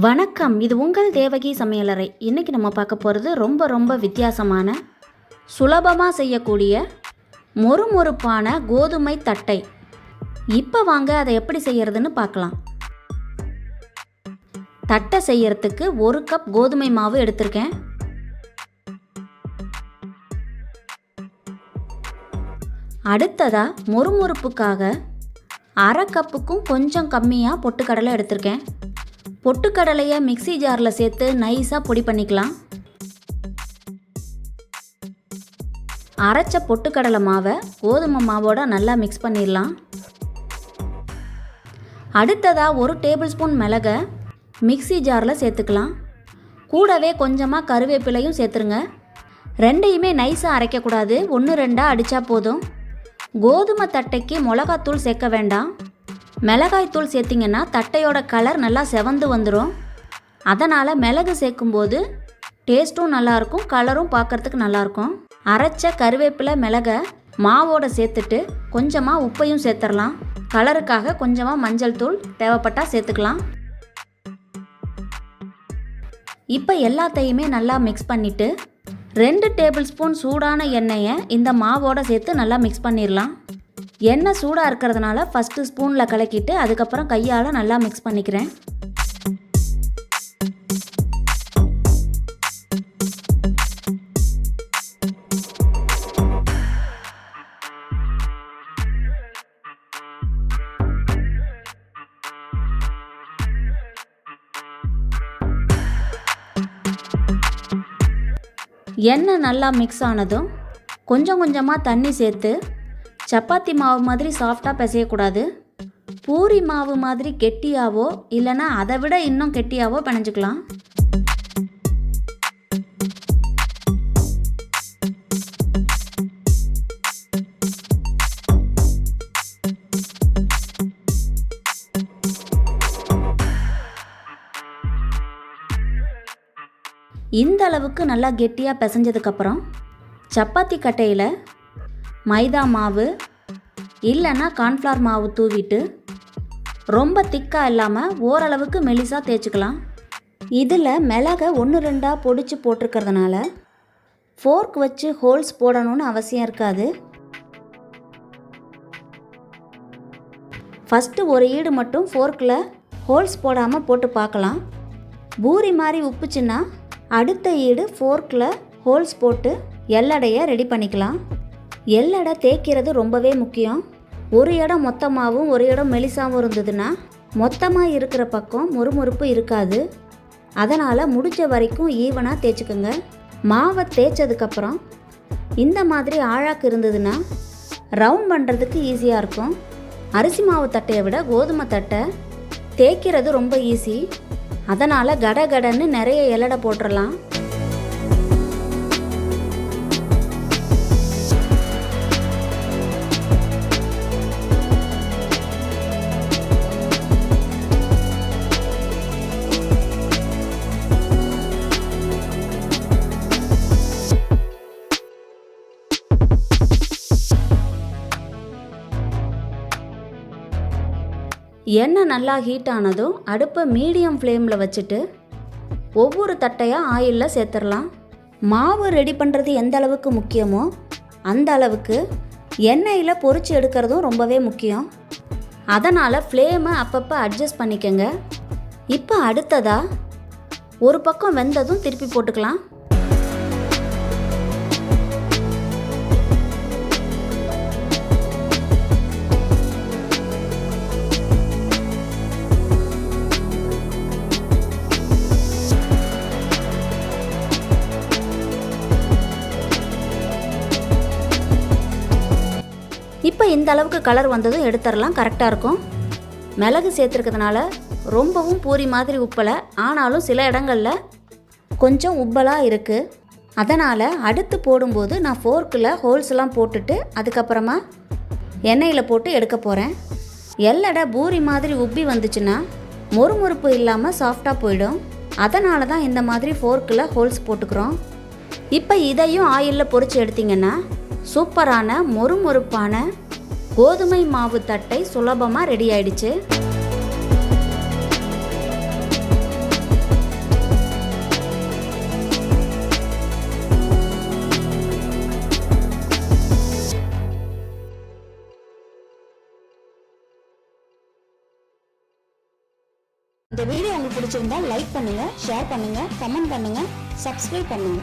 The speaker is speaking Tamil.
வணக்கம். இது உங்கள் தேவகி சமையலறை. இன்றைக்கி நம்ம பார்க்க போகிறது ரொம்ப ரொம்ப வித்தியாசமான சுலபமாக செய்யக்கூடிய மொறுமொறுப்பான கோதுமை தட்டை. இப்போ வாங்க அதை எப்படி செய்யறதுன்னு பார்க்கலாம். தட்டை செய்யறதுக்கு ஒரு கப் கோதுமை மாவு எடுத்திருக்கேன். அடுத்ததாக மொறுமொறுப்புக்காக அரை கப்புக்கும் கொஞ்சம் கம்மியாக பொட்டுக்கடலை எடுத்திருக்கேன். பொட்டுக்கடலையை மிக்ஸி ஜாரில் சேர்த்து நைஸாக பொடி பண்ணிக்கலாம். அரைச்ச பொட்டுக்கடலை மாவை கோதுமை மாவோட நல்லா மிக்ஸ் பண்ணிடலாம். அடுத்ததாக ஒரு டேபிள் ஸ்பூன் மிளகை மிக்ஸி ஜாரில் சேர்த்துக்கலாம். கூடவே கொஞ்சமாக கருவேப்பிலையும் சேர்த்துருங்க. ரெண்டையுமே நைஸாக அரைக்கக்கூடாது. ஒன்று ரெண்டாக அடித்தா போதும். கோதுமை தட்டைக்கு மிளகாத்தூள் சேர்க்க வேண்டாம். மிளகாய்த்தூள் சேர்த்திங்கன்னா தட்டையோட கலர் நல்லா செவந்து வந்துடும் அதனால் மிளகு சேர்க்கும்போது டேஸ்ட்டும் நல்லாயிருக்கும் கலரும் பார்க்குறதுக்கு நல்லாயிருக்கும். அரைச்ச கருவேப்பிலை மிளகை மாவோட சேர்த்துட்டு கொஞ்சமாக உப்பையும் சேர்த்துடலாம் கலருக்காக கொஞ்சமாக மஞ்சள் தூள் தேவைப்பட்டால் சேர்த்துக்கலாம். இப்போ எல்லாத்தையுமே நல்லா மிக்ஸ் பண்ணிவிட்டு ரெண்டு டேபிள் ஸ்பூன் சூடான எண்ணெயை இந்த மாவோட சேர்த்து நல்லா மிக்ஸ் பண்ணிடலாம் எண்ணெய் சூடாக இருக்கிறதுனால ஃபஸ்ட்டு ஸ்பூனில் கலக்கிட்டு அதுக்கப்புறம் கையால் நல்லா மிக்ஸ் பண்ணிக்கிறேன். எண்ணெய் நல்லா மிக்ஸ் ஆனதும் கொஞ்சம் கொஞ்சமாக தண்ணி சேர்த்து சப்பாத்தி மாவு மாதிரி சாஃப்டாக பிசையக்கூடாது. பூரி மாவு மாதிரி கெட்டியாவோ இல்லைன்னா அதை விட இன்னும் கெட்டியாவோ பிணைஞ்சிக்கலாம். இந்த அளவுக்கு நல்லா கெட்டியாக பிசைஞ்சதுக்கப்புறம் சப்பாத்தி கட்டையில் மைதா மாவு இல்லைன்னா கார்ன்ஃப்ளவர் மாவு தூவிட்டு ரொம்ப திக்காக இல்லாமல் ஓரளவுக்கு மெலிசாக தேய்ச்சிக்கலாம். இதில் மிளகை ஒன்று ரெண்டாக பொடிச்சு போட்டிருக்கிறதுனால ஃபோர்க் வச்சு ஹோல்ஸ் போடணும்னு அவசியம் இருக்காது. ஃபஸ்ட்டு ஒரு ஈடு மட்டும் ஃபோர்க்கில் ஹோல்ஸ் போடாமல் போட்டு பார்க்கலாம். பூரி மாதிரி உப்புச்சுன்னா அடுத்த ஈடு ஃபோர்க்கில் ஹோல்ஸ் போட்டு எல்லடையை ரெடி பண்ணிக்கலாம். எல்லடை தேய்க்கிறது ரொம்பவே முக்கியம். ஒரு இடம் மொத்தமாகவும் ஒரு இடம் மெலிசாகவும் இருந்ததுன்னா மொத்தமாக இருக்கிற பக்கம் மொறுமொறுப்பு இருக்காது. அதனால் முடிஞ்ச வரைக்கும் ஈவனாக தேய்ச்சிக்கோங்க. மாவை தேய்ச்சதுக்கப்புறம் இந்த மாதிரி ஆழாக்கு இருந்ததுன்னா ரவுண்ட் பண்ணுறதுக்கு ஈஸியாக இருக்கும். அரிசி மாவு தட்டையை விட கோதுமை தட்டை தேய்க்கிறது ரொம்ப ஈஸி அதனால் கட கடன்னு நிறைய எல்லடை போட்டுடலாம் எண்ணெய் நல்லா ஹீட் ஆனதும் அடுப்பை மீடியம் ஃப்ளேமில் வச்சுட்டு ஒவ்வொரு தட்டையாக ஆயிலில் சேர்த்துடலாம். மாவு ரெடி பண்ணுறது எந்த அளவுக்கு முக்கியமோ அந்த அளவுக்கு எண்ணெயில் பொறிச்சு எடுக்கிறதும் ரொம்பவே முக்கியம். அதனால் ஃப்ளேமை அப்பப்போ அட்ஜஸ்ட் பண்ணிக்கோங்க. இப்போ அடுத்ததாக ஒரு பக்கம் வெந்ததும் திருப்பி போட்டுக்கலாம். இப்போ இந்த அளவுக்கு கலர் வந்ததும் எடுத்துடலாம் கரெக்டாக இருக்கும். மிளகு சேர்த்துருக்கிறதுனால ரொம்பவும் பூரி மாதிரி உப்பலை ஆனாலும் சில இடங்களில் கொஞ்சம் உப்பலாக இருக்குது அதனால் அடுத்து போடும்போது நான் ஃபோர்க்கில் ஹோல்ஸ்லாம் போட்டுட்டு அதுக்கப்புறமா எண்ணெயில் போட்டு எடுக்க போகிறேன் எல்லடை பூரி மாதிரி உப்பி வந்துச்சுன்னா மொறுமொறுப்பு இல்லாமல் சாஃப்டாக போயிடும். அதனால தான் இந்த மாதிரி ஃபோர்க்கில் ஹோல்ஸ் போட்டுக்கிறோம். இப்போ இதையும் ஆயிலில் பொறிச்சு எடுத்திங்கன்னா சூப்பரான மொறுமொறுப்பான கோதுமை மாவு தட்டை சுலபமாக ரெடி ஆயிடுச்சு. இந்த வீடியோ உங்களுக்கு பிடிச்சிருந்தா லைக் பண்ணுங்க ஷேர் பண்ணுங்க கமெண்ட் பண்ணுங்க சப்ஸ்கிரைப் பண்ணுங்க.